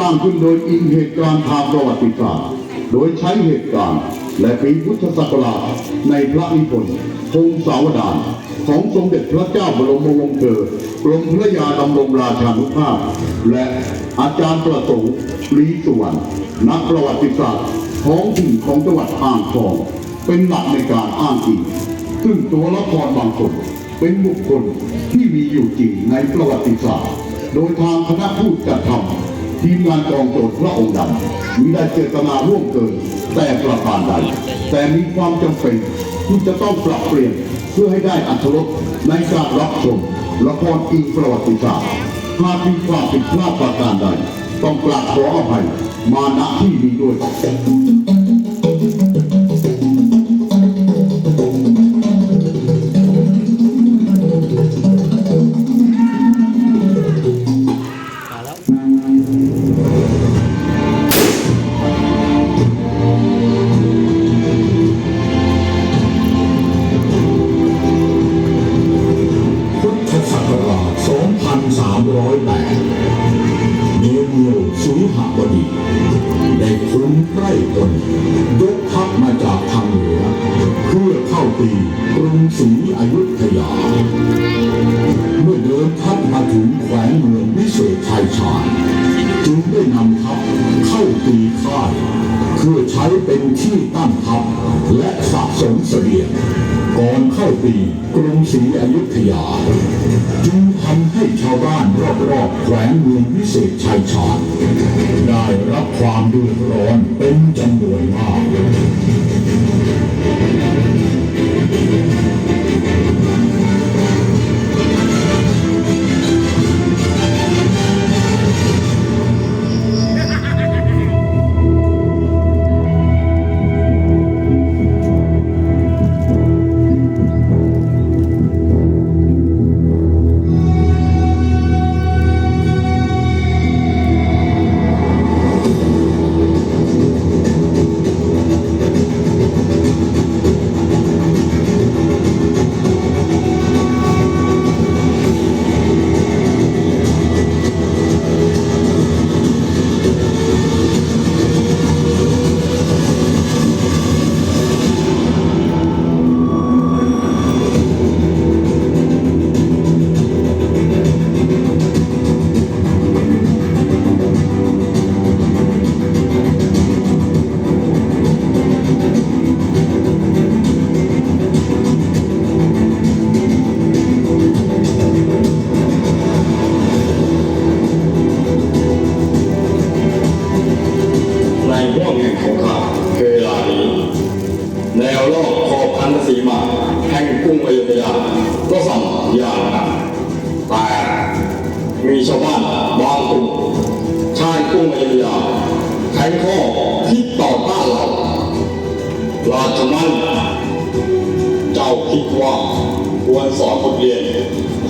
ร้างขึ้นโดยอิงเหตุการณ์ทางประวัติศาสตร์ โดยใช้เหตุการณ์ และปีพุทธศักราชในพระนิพนธ์พงศาวดารของสมเด็จพระเจ้าบรมวงศ์เธอกรมพระยาดำรงราชานุภาพ และอาจารย์ประสงค์ปรีสุวรรณนักประวัติศาสตร์ท้องถิ่นของจังหวัดอ่างทอง เป็นหลักในการอ้างอิงซึ่งตัวละครบางคนเป็นบุคคลที่มีอยู่จริงในประวัติศาสตร์ โดยทางคณะผู้จัดทำ ทีมงานกองโจรพระองค์ดำมิได้เจตนาร่วมเกิน แต่ประการใด แต่มีความจำเป็นที่จะต้องปรับเปลี่ยนเพื่อให้ได้อัตรสในการรับชมละครอิงประวัติศาสตร์หากมีความผิดพลาดประการใด ต้องกราบขออภัยมาณที่นี้ด้วย เข้าตีกรุงศรีอยุธยา เมื่อเดินทัพมาถึงแขวงเมืองวิเศษชัยชาญจึงได้นำทัพเข้าตีค่ายเพื่อใช้เป็นที่ตั้งทัพและสะสมเสบียงก่อนเข้าตีกรุงศรีอยุธยา จึงทำให้ชาวบ้านรอบๆแขวงเมืองวิเศษชัยชาญได้รับความเดือดร้อนเป็นจำนวนมาก ใ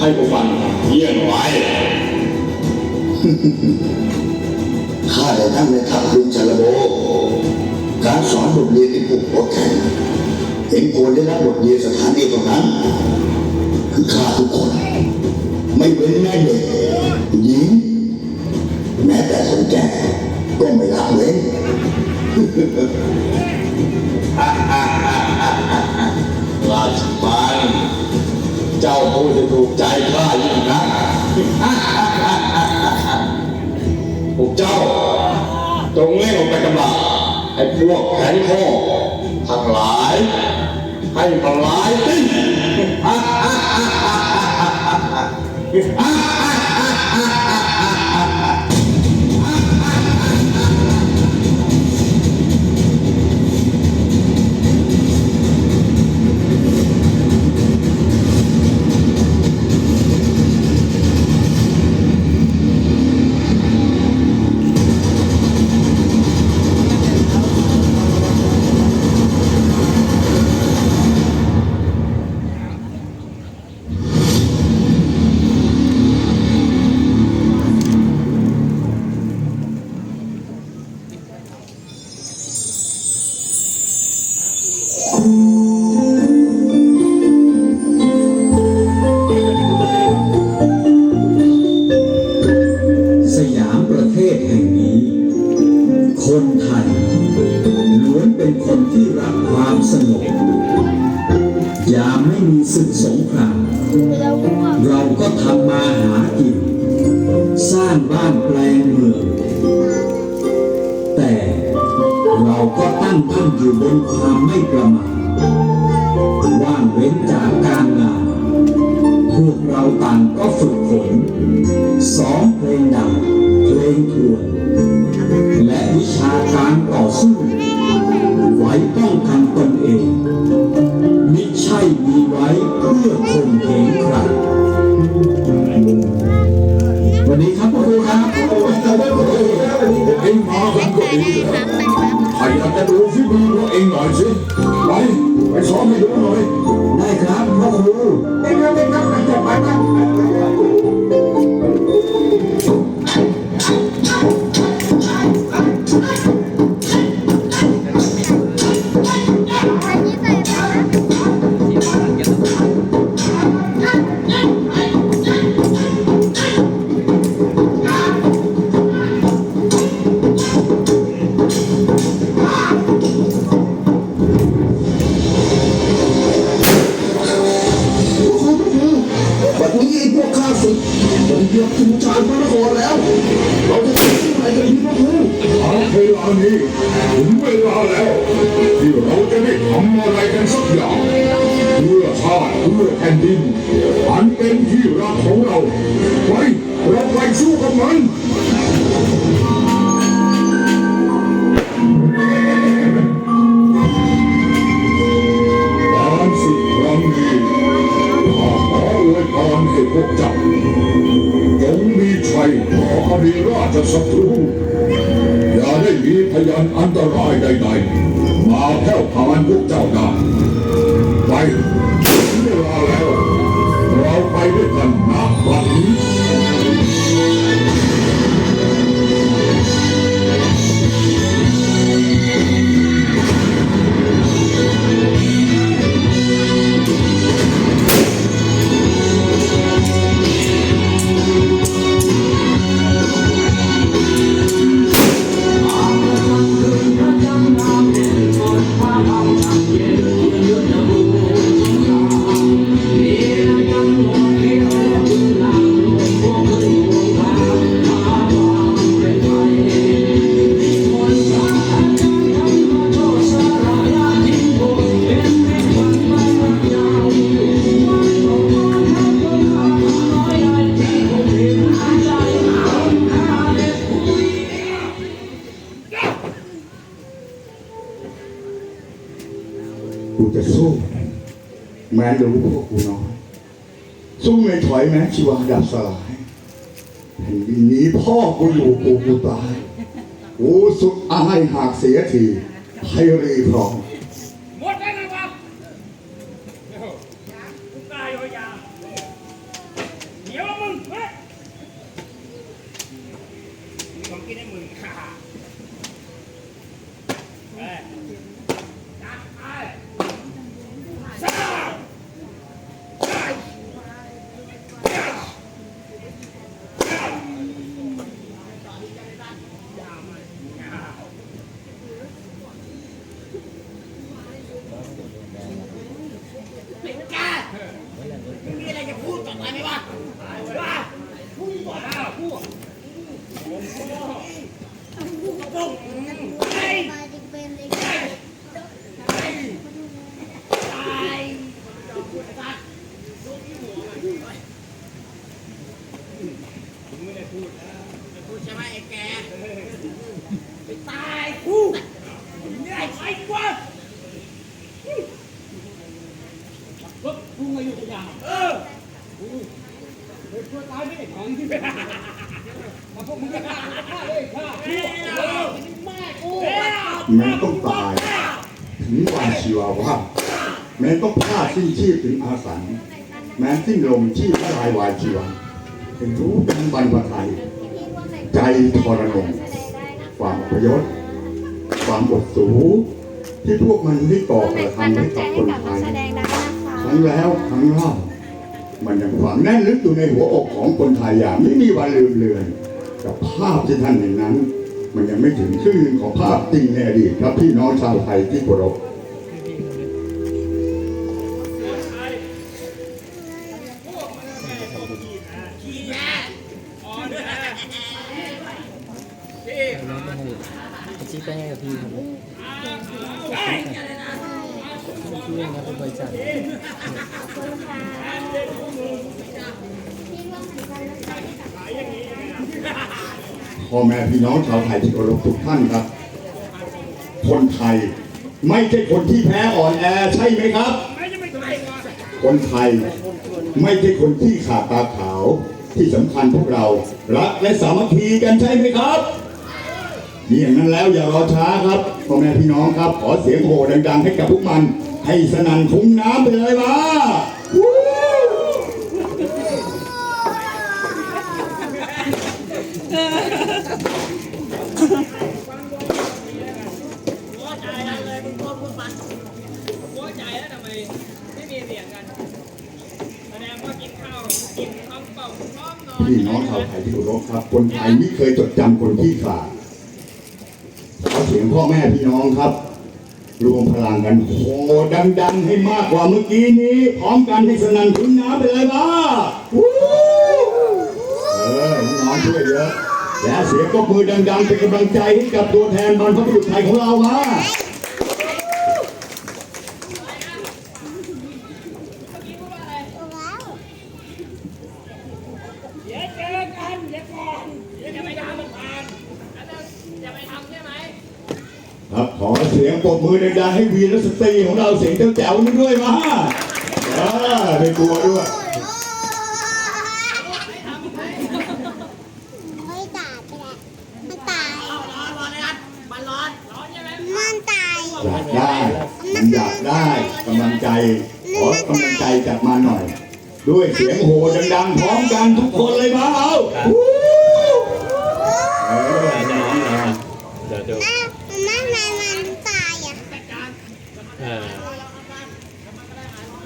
ให้พวกมันเยี่ยงไรข้าได้นั่งในทัพลุงชาลโบ การสอนบทเรียนที่ผูกหัวแข็งเห็นควรได้รับบทเรียนสถานเดียวกันนั้น คือข้าทุกคน ไม่เว้นแม่เด็กหญิงแม้แต่คนแก่ก็ไม่ละเว้นราชบัณ เจ้าพูดจะถูกใจข้ายิ่งนักพวกเจ้าจงเล่งออกไปกำลังให้พวกแขนข้อทั้งหลาย ให้ทลายสิ้นสยามประเทศแห่ง I, I, I. ชีวังดับสลายแผ่นดินนี้พ่อกูอยู่กูกูตาย กูสุดอายหากเสียทีไพรีพร้อม ว่า แม้ต้องฆ่าสิ้นชีพถึงอาสันแม้สิ้นลมชีพลายวายชีวันงถึนรู้เป็นบรรพไทย ใจทรนงความอพยศความอดสูที่พวกมันได้ก่อกระทำให้กับคนไทยทั้งแล้วทั้งเล่ามันยังฝังแน่นลึกอยู่ในหัวอกของคนไทยอย่างไม่มีวันลืมเลือนกับภาพที่ท่านเห็นนั้น มันยังไม่ถึงขึ้นของภาพจริงในอดีตครับพี่น้องชาวไทยที่เคารพ ชี้ไปให้กับพี่ครับพี่เองครับเป็นบริษัทพ่อแม่พี่น้องชาวไทยที่เคารพทุกท่านครับ คนไทยไม่ใช่คนที่แพ้อ่อนแอใช่ไหมครับ คนไทยไม่ใช่คนที่ขาดตาขาวที่สำคัญพวกเรารักและสามัคคีกันใช่ไหมครับ นี่อย่างนั้นแล้วอย่ารอช้าครับพ่อแม่พี่น้องครับ ขอเสียงโห่ดังๆให้กับพวกมัน ให้สนั่นคุ้งน้ำไปเลยมาวู้หัวใจแล้วเลยมึงโดนพวกมันหัวใจแล้วทำไมไม่มีเสียงกันแสดงว่ากินข้าวกินข้าวเปล่าพร้อมนอนพี่น้องชาวไทยที่เคารพครับ คนไทยไม่เคยจดจำคนที่ขาดขอเสี พี่น้องครับ รวมพลังกันโหดัง ๆ ให้มากกว่าเมื่อกี้นี้ พร้อมกันให้สนั่นคุ้งน้ำไปเลยบ้าเออน้องช่วยเยอะและเสียงก็มือดัง ๆ เป็นกำลังใจให้กับตัวแทนบรรพบุรุษไทยของเรามาเดี๋ยวเจอกันเดี๋ยวก่อนเดี๋ยวจะไมันผ่านแล้วจะไปทำใช่ไหม ครับ ขอเสียงปรบมือดังๆให้วีรสตรีของเราเสียงแจ๋วๆนี้ด้วยมาเออไม่กลัวด้วยไม่ตายไปแล้วมันตายร้อนร้อนเลยครับมันร้อนร้อนใช่ไหมมันตายอยากได้มันอยากได้กำลังใจ ขอกำลังใจจากมาหน่อย ด้วยเสียงโห่ดังๆพร้อมกันทุกคนเลยมาเอาวู้เออน้องๆนะ เดี๋ยวดู แม่แม่ทำไมมันตายอะ เออ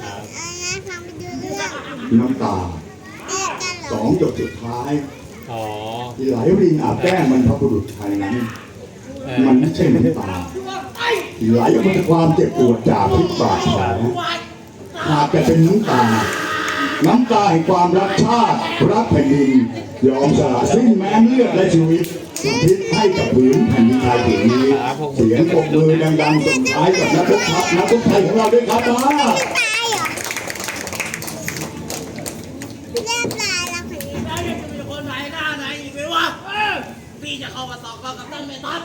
เออแม่ฟังไปดูเรื่องน้ำตาเรียกกันเหรสอองหยดสุดท้ายอ๋อที่ไหลรินอาบแก้มมันพระบุรุษไทยนั้นเอมัอนไม่ใช่น้ำตาที่ไหลออกมาจากความเจ็บปวดจากพิษบาดแผลหากจะเป็นน้ำตา น้ำตาแห่งความรักชาติ รักแผ่นดิน ยอมสละสิ้นแม้เลือดและชีวิตอุ ทิศให้กับผืนแผ่นดินไทยผืนนี้เสียงปรบมือดังๆส่งท้ายกับนักรบทัพนักรบไทยของเราด้วยครับมาตาเรอแม่ตายแล้วคนนี้แล้วจะมีคนไหนหน้าไหนอีกไหมวะพี่จะเข้ามาตอกรกับท่านแม่ทัพ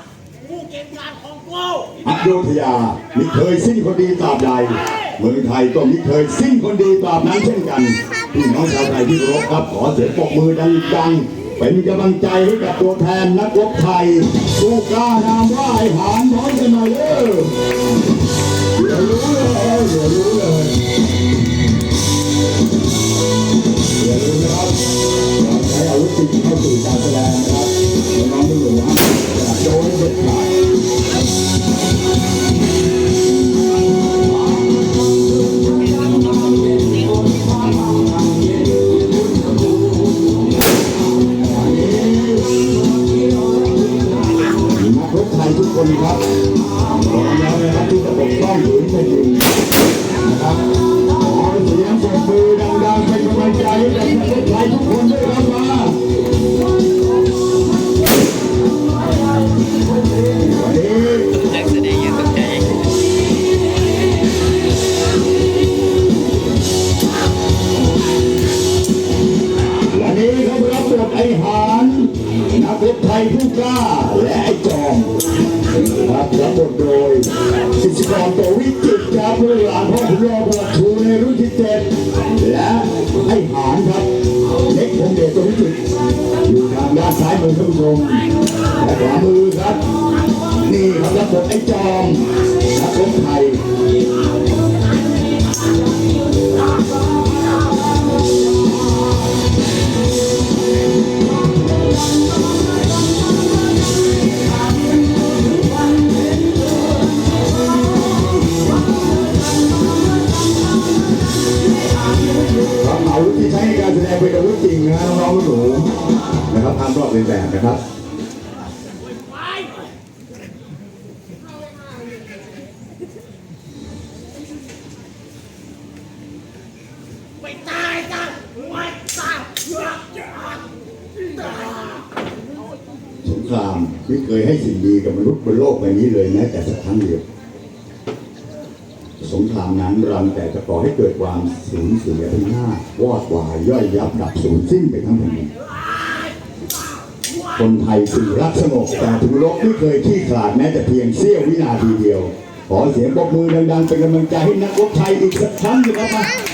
ผู้เก็บงานของกูอโยธยามิเคยสิ้นคนดีตราบใดเมืองไทยก็มิเคยสิ้นคนดีตราบนั้นเช่นกันพี่น้องชาวไทยที่รพครับขอเสียงปรบมือดังๆ เป็นกำลังใจให้กับตัวแทนนักรบไทยผู้กล้านามว่าไอ้หานพร้อมกันหน่อยเด้อเดี๋ยวรู้เลยเดี๋ยวรู้เลยเดี๋ยวรู้นะครับใช้อาวุธจริงเข้าสู่การแสดงนะครับน้องๆทุกคนนะอย่าโดนเด็ดขาด คนครับ และไอ้หานครับ เล็กผมเดชตัววิจิตอยู่ทางด้านซ้ายมือท่านผู้ชมและขวามือครับ นี่ครับรับบทไอ้จอมนักรบไทย เป็นอาวุธจริงนะน้องๆหนูนะครับทำรอบในแบบนะครับไปตายจ้ะไปตายสงครามไม่เคยให้สิ่งดีกับมนุษย์บนโลกใบนี้เลยแม้แต่สักครั้งเดียว สงครามนั้นรังแต่จะก่อให้เกิดความสูญเสียพินาศวอดวายย่อยยับดับสูญสิ้นไปทั้งแผ่นดินคนไทยสื่อรักสงบแต่ถึงลบไม่เคยขี้ขลาดแม้แต่เพียงเสี้ยววินาทีเดียว ขอเสียงปรบมือดังๆเป็นกำลังใจให้นักรบไทยอีกสักครั้งหนึงครับ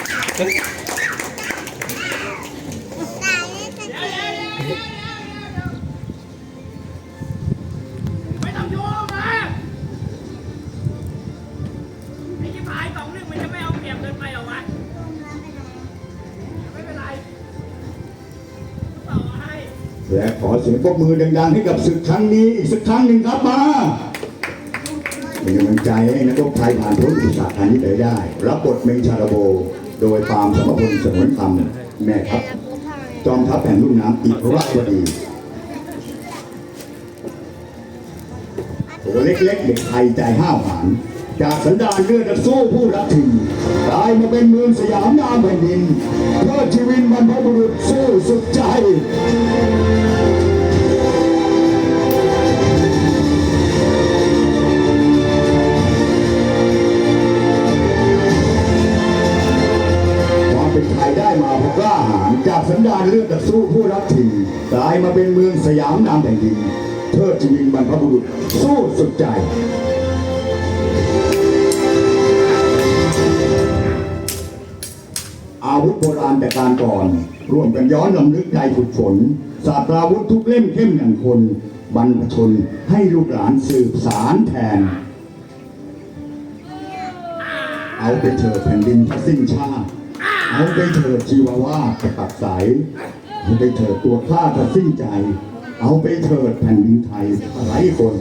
และขอเสียงปรบมือดังๆให้กับศึกครั้งนี้อีกสักครั้งหนึ่งครับมาเป็นกำลังใจให้นักรบไทยผ่านพ้นอุปสรรคนนี้ไปได้ รับบทเมงชาลโบ โดยปาล์มสมพลสงวนคำแม่ทัพจอมทัพแห่งลุ่มน้ำอิรักวดีตัวเล็กๆเด็กไทยใจห้าวหาญจากสันดานเลือดสู้ผู้รักถิ่นกลายมาเป็นเมืองสยามนามแผ่นดินเพื่อชีวิตบรรพบุรุษสู้สุดใจ เลือดนักสู้ผู้รักถิ่นกลายมาเป็นเมืองสยามนามแผ่นดินเทิดชีวิตบรรพบุรุษสู้สุดใจอาวุธโบราณแต่การก่อน ร่วมกันย้อนลำลึกใจฝึกฝนศาสตราวุธทุกเล่มเข้มอย่างคน บรรพชนให้ลูกหลานสืบสารแทน เอาไปเถิดแผ่นดินที่สิ้นชาติ เอาไปเถิดชีวาว่าสตักใสเอาไปเถิดตัวข้าจะสิ้นใจ เอาไปเถิดแผ่นดินไทยไร้คน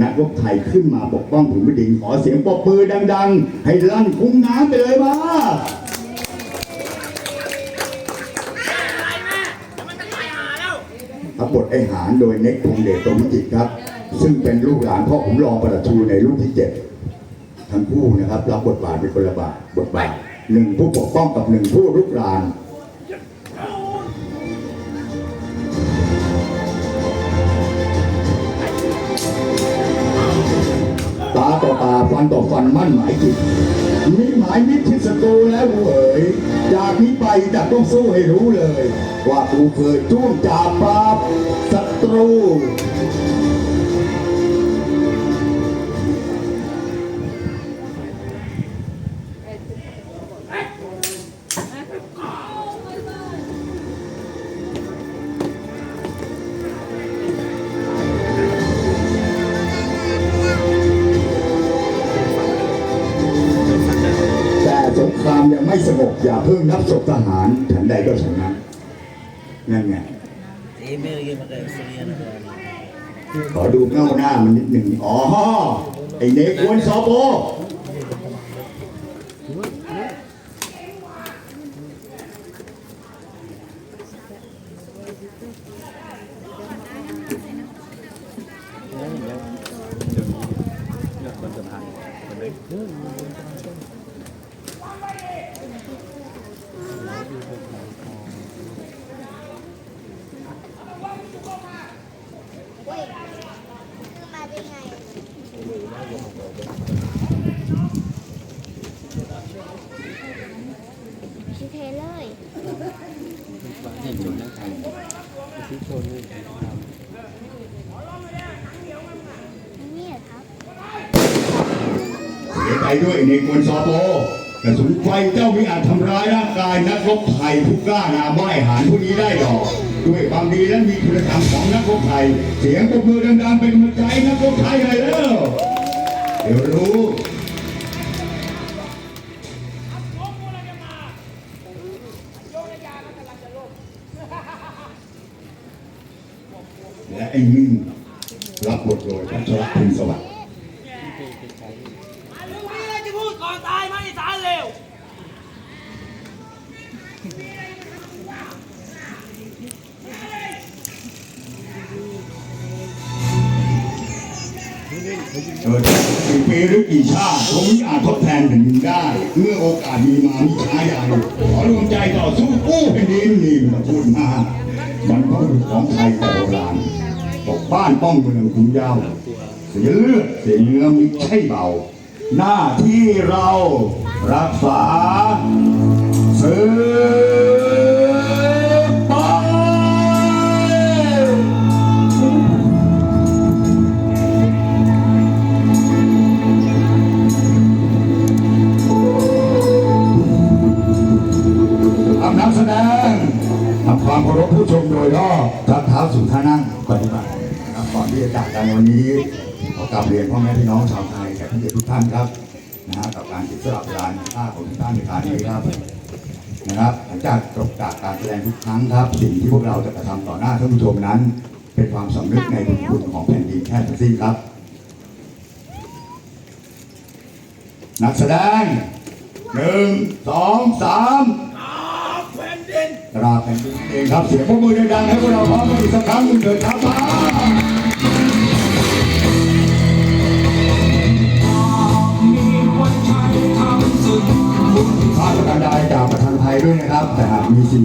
นักรบไทยขึ้นมาปกป้องผืนแผ่นดินขอเสียงปรบมือดัง ๆ ให้ลั่นคุ้งน้ำไปเลยมาอะไรแม่เดี๋ยวมันจะตายหาแล้วรับบทไอหารโดยเน็กพงเดชตรงวิจิตรครับ ซึ่งเป็นลูกหลานพ่อผมรองประหลัดชูในรุ่นที่เจ็ดทั้งคู่นะครับ รับบทบาทเป็นคนละบาทบทบาทหนึ่งผู้ปกป้องกับหนึ่งผู้รุกราน ตาต่อตาฟันต่อฟันมั่นหมายจิตมีหมายมิตรที่ศัตรูแล้วกูเอ๋ยจากนี้ไปจะต้องสู้ให้รู้เลย ว่ากูเคยจ้วงจาบปราบศัตรูามันนิดหนึ่งอ๋อ ไอเนกวนซอโบเสีย ใจด้วยไอ้เนกวนซอโปกระสุนไฟเจ้ามิอาจทำร้ายร่างกายนักรบไทยผู้กล้านาบ่าไม้หานผู้นี้ได้หรอกด้วยความดีและมีคุณธรรมของนักรบไทย เสียงปรบมือดังๆเป็นกำลังใจนักรบไทยเลยแล้วเดี๋ยวรู้ กี่ปีหรือกี่ชาติผมอาจทดแทนแผ่นดินได้ เมื่อโอกาสมีมามีช้าใหญ่ขอรวมใจต่อสู้กู้แผ่นดินนี่มันพูดมากมันก็เป็นของไทยแต่โบราณปกบ้านป้องเมืองคุ้มย้าเสียเลือดเสียเนื้อมิใช่เบา หน้าที่เรารักษาสืบ สดงทำความเคารพผู้ชมโดยรอบทักเท้าสู่ท่านั่งปฏิบัตินะครับก่อนที่จะจากกันวันนี้ขอกราบเรียนพ่อแม่พี่น้องชาวไทยแขกผู้เกียรติทุกท่านครับนะฮะกับการติดสลับเวลาค่าของทุกท่านในการนี้ครับนะครับหลังจากจบจากการแสดงทุกครั้งครับ สิ่งที่พวกเราจะกระทำต่อหน้าท่านผู้ชมนั้น เป็นความสำนึกในบุญคุณของแผ่นดินแค่ทั้งสิ้นครับ นักแสดงหนึ่งสองสาม ราบแผ่นดินเองครับเสียงปรบมือดังๆให้พวกเราพร้อมกันอีกสักครั้งหนึ่งเถิดครับมาข้าราชการใดจากประธานไทยด้วยนะครับแต่หากมีสิ่ง